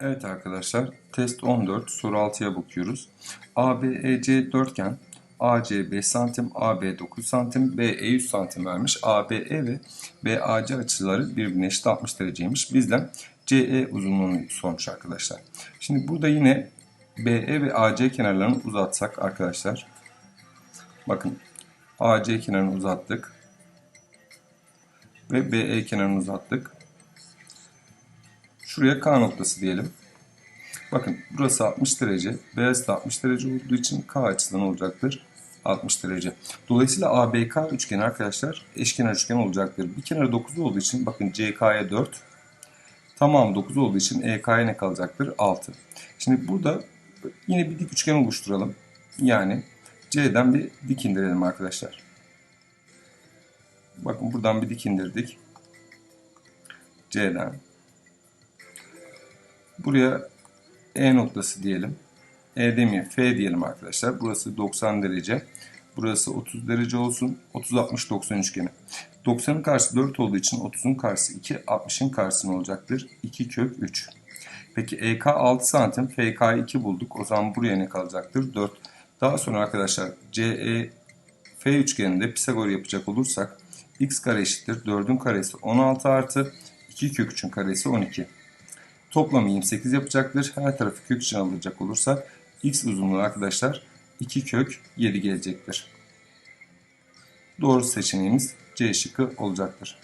Evet arkadaşlar, test 14 soru 6'ya bakıyoruz. ABEC dörtgen, AC 5 santim, AB 9 santim, BE 100 santim vermiş. ABE ve BAC açıları birbirine eşit 60 dereceymiş. Bizden CE uzunluğunu sormuş arkadaşlar. Şimdi burada yine BE ve AC kenarlarını uzatsak arkadaşlar. Bakın AC kenarını uzattık. Ve BE kenarını uzattık. Şuraya K noktası diyelim. Bakın burası 60 derece. Beyaz da 60 derece olduğu için K açısından olacaktır. 60 derece. Dolayısıyla ABK üçgeni arkadaşlar eşkenar üçgen olacaktır. Bir kenarı 9 olduğu için bakın CK'ya 4. Tamam 9 olduğu için EK'ya ne kalacaktır? 6. Şimdi burada yine bir dik üçgen oluşturalım. Yani C'den bir dik indirelim arkadaşlar. Bakın buradan bir dik indirdik. C'den. Buraya E noktası diyelim. E demeyelim. F diyelim arkadaşlar. Burası 90 derece. Burası 30 derece olsun. 30 60 90 üçgeni. 90'ın karşısı 4 olduğu için 30'un karşısı 2, 60'ın karşısı olacaktır? 2 kök 3. Peki EK 6 santim, FK 2 bulduk. O zaman buraya ne kalacaktır? 4. Daha sonra arkadaşlar CE F üçgeninde Pisagor yapacak olursak x kare eşittir 4'ün karesi 16 artı 2 kök 3'ün karesi 12. Toplamı 28 yapacaktır. Her tarafı kök için alacak olursak x uzunluğu arkadaşlar 2 kök 7 gelecektir. Doğru seçeneğimiz C şıkkı olacaktır.